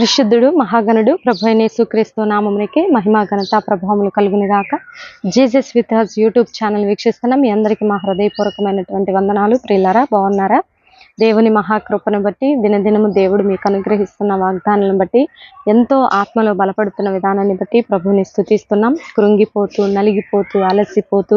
పరిశుద్ధుడు మహాగణుడు ప్రభు అయిన యేసుక్రీస్తు నామమునికి మహిమా ఘనత ప్రభావములు కలుగునిగాక Jesus with us YouTube channel వీక్షిస్తున్న మీ అందరికీ మా హృదయపూర్వకమైనటువంటి వందనాలు. ప్రియులారా బాగున్నారా? దేవుని మహాకృపను బట్టి దినదినము దేవుడు మీకు అనుగ్రహిస్తున్న వాగ్దానాలను బట్టి ఎంతో ఆత్మలో బలపడుతున్న విధానాన్ని బట్టి ప్రభుని స్థుతిస్తున్నాం కృంగిపోతూ నలిగిపోతూ అలసిపోతూ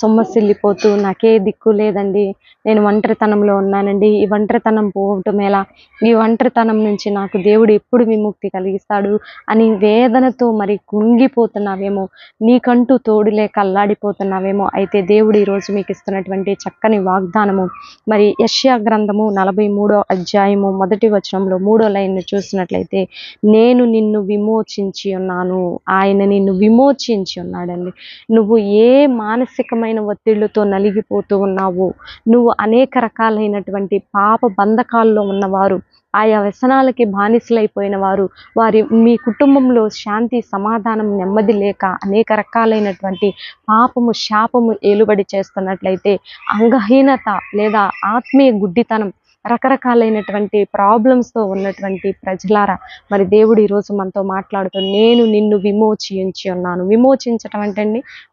సొమ్మసిల్లిపోతూ నాకే దిక్కు లేదండి. నేను ఒంటరితనంలో ఉన్నానండి. ఈ ఒంటరితనం పోవటం ఎలా? ఈ ఒంటరితనం నుంచి నాకు దేవుడు ఎప్పుడు విముక్తి కలిగిస్తాడు అని వేదనతో మరి కుంగిపోతున్నావేమో నీకంటూ తోడులే కల్లాడిపోతున్నావేమో అయితే దేవుడు ఈరోజు మీకు ఇస్తున్నటువంటి చక్కని వాగ్దానము. మరి యష్యా గ్రంథము నలభై మూడో అధ్యాయము మొదటి వచనంలో మూడో లైన్ చూసినట్లయితే నేను నిన్ను విమోచించి ఉన్నాను. ఆయన నిన్ను విమోచించి ఉన్నాడండి. నువ్వు ఏ మానసికమైన ఒత్తిళ్ళతో నలిగిపోతూ ఉన్నావు నువ్వు అనేక రకాలైనటువంటి పాప బంధకాల్లో ఉన్నవారు ఆయా వ్యసనాలకి బానిసలైపోయిన వారు వారి మీ కుటుంబంలో శాంతి సమాధానం నెమ్మది లేక అనేక రకాలైనటువంటి పాపము శాపము ఏలుబడి చేస్తున్నట్లయితే అంగహీనత లేదా ఆత్మీయ గుడ్డితనం రకరకాలైనటువంటి ప్రాబ్లమ్స్తో ఉన్నటువంటి ప్రజలారా మరి దేవుడు ఈరోజు మనతో మాట్లాడుతూ నేను నిన్ను విమోచించి ఉన్నాను. విమోచించటం అంటే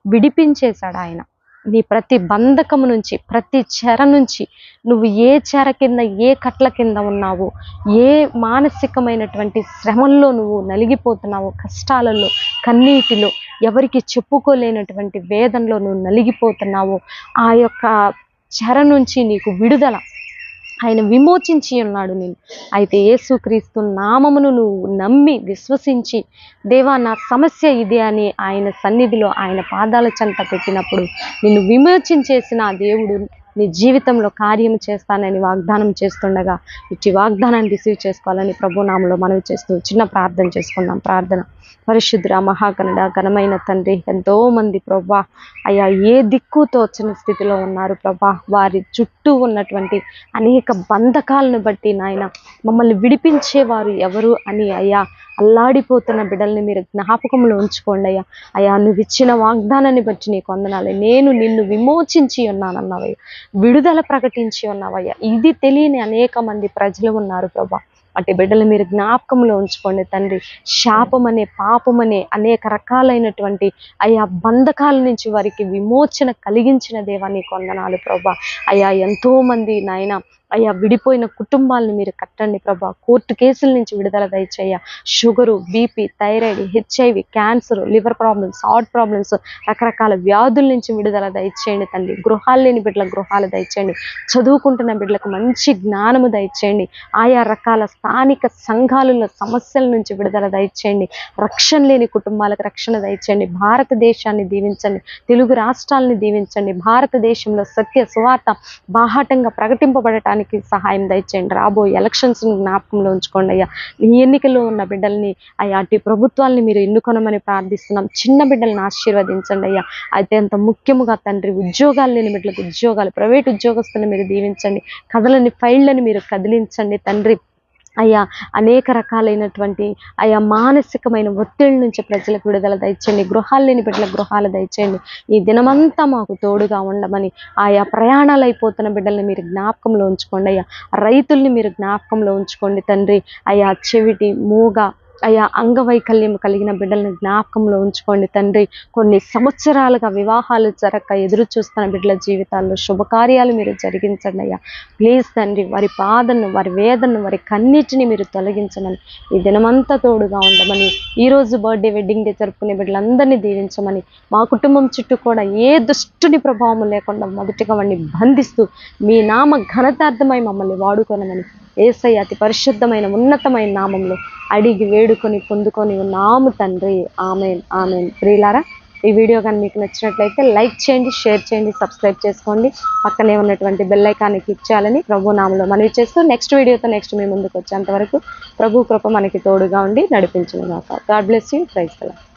విడిపించేశాడు ఆయన. నీ ప్రతి బంధకము నుంచి ప్రతి చెర నుంచి నువ్వు ఏ చెర కింద ఏ కట్ల కింద ఉన్నావు ఏ మానసికమైనటువంటి శ్రమల్లో నువ్వు నలిగిపోతున్నావో కష్టాలలో కన్నీటిలో ఎవరికి చెప్పుకోలేనటువంటి వేదనలో నువ్వు నలిగిపోతున్నావో ఆ యొక్క చెర నుంచి నీకు విడుదల ఆయన విమోచించి ఉన్నాడు నేను. అయితే యేసుక్రీస్తు నామమును నువ్వు నమ్మి విశ్వసించి దేవా నా సమస్య ఇది అని ఆయన సన్నిధిలో ఆయన పాదాల చెంత పెట్టినప్పుడు నిన్ను విమోచించేసిన దేవుడు నీ జీవితంలో కార్యం చేస్తానని వాగ్దానం చేస్తుండగా ఇచ్చి వాగ్దానాన్ని రిసీవ్ చేసుకోవాలని ప్రభునామంలో మనవి చేస్తూ చిన్న ప్రార్థన చేసుకుందాం. ప్రార్థన. పరిశుద్ర మహాగణుడ ఘనమైన తండ్రి ఎంతో మంది ప్రభా అయ్యా ఏ దిక్కు తోచని స్థితిలో ఉన్నారు ప్రభా వారి చుట్టూ ఉన్నటువంటి అనేక బంధకాలను బట్టి నాయన మమ్మల్ని విడిపించేవారు ఎవరు అని అయ్యా అల్లాడిపోతున్న బిడ్డల్ని మీరు జ్ఞాపకంలో ఉంచుకోండి అయ్యా. అయ్యా నువ్వు ఇచ్చిన వాగ్దానాన్ని బట్టి నీకు వందనాలి. నేను నిన్ను విమోచించి ఉన్నానన్నావయ్యా. విడుదల ప్రకటించి ఉన్నావయ్యా. ఇది తెలియని అనేక మంది ప్రజలు ఉన్నారు ప్రభా. అటు బిడ్డలు మీరు జ్ఞాపకంలో ఉంచుకోండి తండ్రి. శాపం అనే పాపం అనే అనేక రకాలైనటువంటి అయా బంధకాల నుంచి వారికి విమోచన కలిగించిన దేవాన్ని కొందనాలు ప్రభా. అయా ఎంతో మంది నాయన అయ్యా విడిపోయిన కుటుంబాలను మీరు కట్టండి ప్రభా. కోర్టు కేసుల నుంచి విడుదల దయచేయ sugar BP thyroid HIV cancer liver problems heart problems రకరకాల వ్యాధుల నుంచి విడుదల దయచేయండి తండ్రి గృహాలు లేని బిడ్డల గృహాలు దయచేయండి. చదువుకుంటున్న బిడ్డలకు మంచి జ్ఞానము దయచేయండి. ఆయా రకాల స్థానిక సంఘాలలో సమస్యల నుంచి విడుదల దయచేయండి. రక్షణ లేని కుటుంబాలకు రక్షణ దయచేయండి. భారతదేశాన్ని దీవించండి. తెలుగు రాష్ట్రాలని దీవించండి. భారతదేశంలో సత్య సువార్త బాహాటంగా ప్రకటింపబడటానికి సహాయం దయచేయండి. రాబోయే ఎలక్షన్స్ జ్ఞాపకంలో ఉంచుకోండి అయ్యా. ఈ ఎన్నికల్లో ఉన్న బిడ్డల్ని అయ్యా అటు ప్రభుత్వాల్ని మీరు ఎన్నుకొనమని ప్రార్థిస్తున్నాం. చిన్న బిడ్డల్ని ఆశీర్వదించండి అయ్యా. అయితే అంత ముఖ్యముగా తండ్రి ఉద్యోగాలు లేని బిడ్డలకు ఉద్యోగాలు ప్రైవేట్ ఉద్యోగస్తులను మీరు దీవించండి. కథలని ఫైళ్ళని మీరు కదిలించండి. తండ్రి అయ్యా అనేక రకాలైనటువంటి ఆయా మానసికమైన ఒత్తిడి నుంచి ప్రజలకు విడుదల దయచేయండి. గృహాలు లేని బిడ్డల గృహాలు దయచేయండి. ఈ దినమంతా మాకు తోడుగా ఉండమని ఆయా ప్రయాణాలు అయిపోతున్న బిడ్డల్ని మీరు జ్ఞాపకంలో ఉంచుకోండి. అయ్యా రైతుల్ని మీరు జ్ఞాపకంలో ఉంచుకోండి తండ్రి. అయ్యా చెవిటి మూగ అయా అంగవైకల్యం కలిగిన బిడ్డలను జ్ఞాపకంలో ఉంచుకోండి తండ్రి. కొన్ని సంవత్సరాలుగా వివాహాలు జరగక ఎదురు చూస్తున్న బిడ్డల జీవితాల్లో శుభకార్యాలు మీరు జరిగించండి అయ్యా. ప్లీజ్ తండ్రి వారి బాధను వారి వేదనను వారి కన్నిటిని మీరు తొలగించమని ఈ దినమంతా తోడుగా ఉండమని ఈరోజు బర్త్డే వెడ్డింగ్ డే జరుపుకునే బిడ్డలందరినీ దీవించమని మా కుటుంబం చుట్టూ కూడా ఏ దుష్టుని ప్రభావం లేకుండా మొదటిగా వాడిని బంధిస్తూ మీ నామ ఘనతార్థమై మమ్మల్ని వాడుకోనమని ఏసై అతి పరిశుద్ధమైన ఉన్నతమైన నామంలో అడిగి వేడుకొని పొందుకొని ఉన్నాము తండ్రి. Amen amen. ప్రియులారా ఈ వీడియో కానీ మీకు నచ్చినట్లయితే లైక్ చేయండి షేర్ చేయండి సబ్స్క్రైబ్ చేసుకోండి. పక్కనే ఉన్నటువంటి బెల్ ఐకాన్ని క్లిక్ చేయాలని ప్రభు నామంలో మనవి చేస్తూ నెక్స్ట్ వీడియోతో నెక్స్ట్ మీ ముందుకు వచ్చేంతవరకు ప్రభు కృప మనకి తోడుగా ఉండి నడిపించిన గాక. God bless you. ప్రైజ్ కలా